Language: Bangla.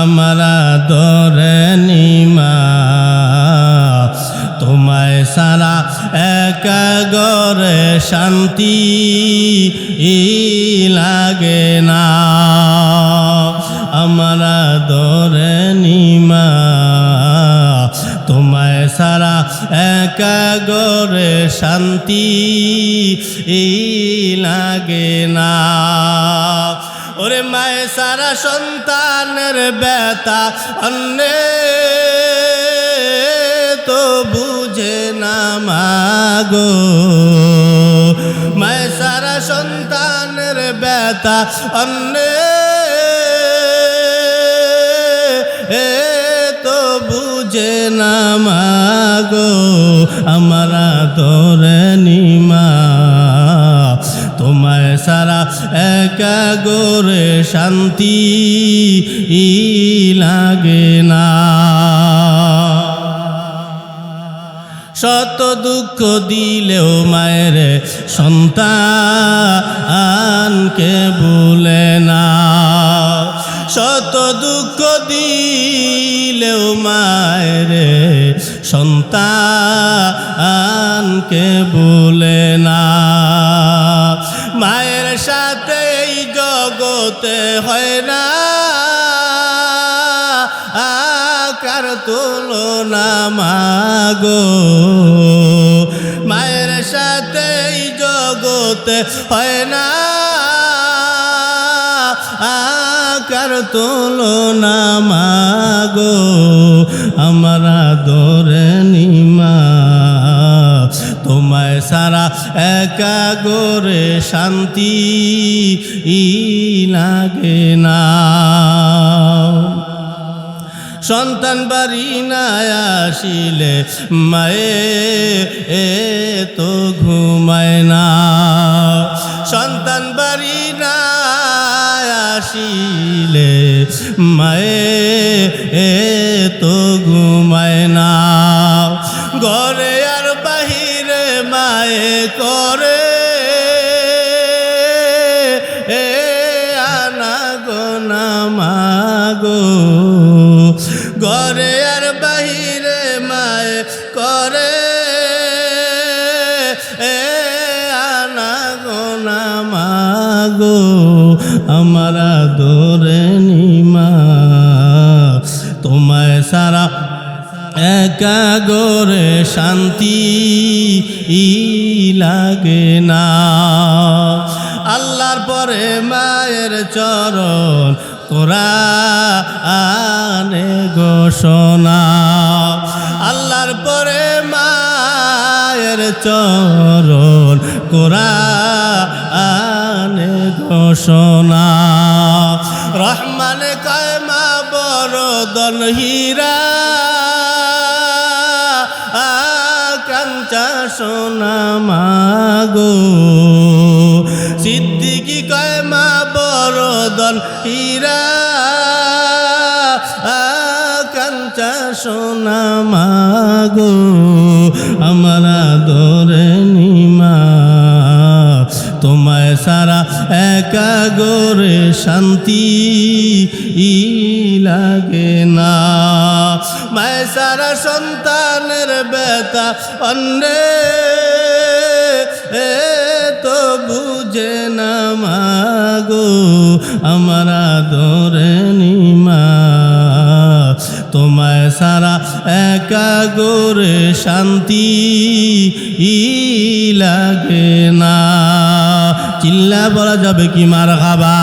আমরা দরে নিমা। তোমায় সারা একা গরে শান্তি লাগে না। আমরা দরে নিমা। তোমায় সারা একা গরে শান্তি লাগে না। ওরে মায়ে, সারা সন্তানের ব্যথা অন্যে তো বুঝে না মাগো। মায়ে, সারা সন্তানের ব্যথা অন্যে তো বুঝে না মাগো তোমায় সারা একা গোরে শান্তি লাগে না। শত দুঃখ দিলেও মায়ের সন্তানকে ভুলে না। শত দুঃখ দিলেও মায়ের সন্তানকে ভুলে না। সাথে জগতে হয় না। আকার তুলনা মাগো? মায়ের সাথে জগতে হয় না। আকার তুলনা মাগো? আমরা দরে নিমা সারা একা গোরে শান্তি ই লাগে না। সন্তান বাড়ি না আসিলে মায়ে এ তো ঘুমায় না। সন্তান বাড়ি না আসিলে মায়ে এ তো ঘুমায় না। ঘরে করে। এ আনা গোনা মাগো। ঘরে আর বাহিরে মায়ে করে। এ আনা গোনা মাগো, আমরা দোরে নিমা। তোমায় সারা একা গোরে শান্তি ই লাগে না। আল্লাহর পরে মায়ের চরণ কোরআনে ঘোষণা। আল্লাহর পরে মায়ের চরণ কোরআনে ঘোষণা। রহমানে কায়মা বরদন হীরা কাঞ্চা সোনা মাগো। সিদ্দিকি কয়, মা বরদন হীরা কাঞ্চা সোনা মাগো। আমরা দরে নিমা, তোমায় সারা একা গোরে শান্তি লাগে না। মায় সারা সন্তানের বেতা অন্যে তো বুঝে না মাগো আমরা দরে তোমায় সারা একা গোরে শান্তি লাগে না। চিল্লা বলা যাবে কি মার খাবা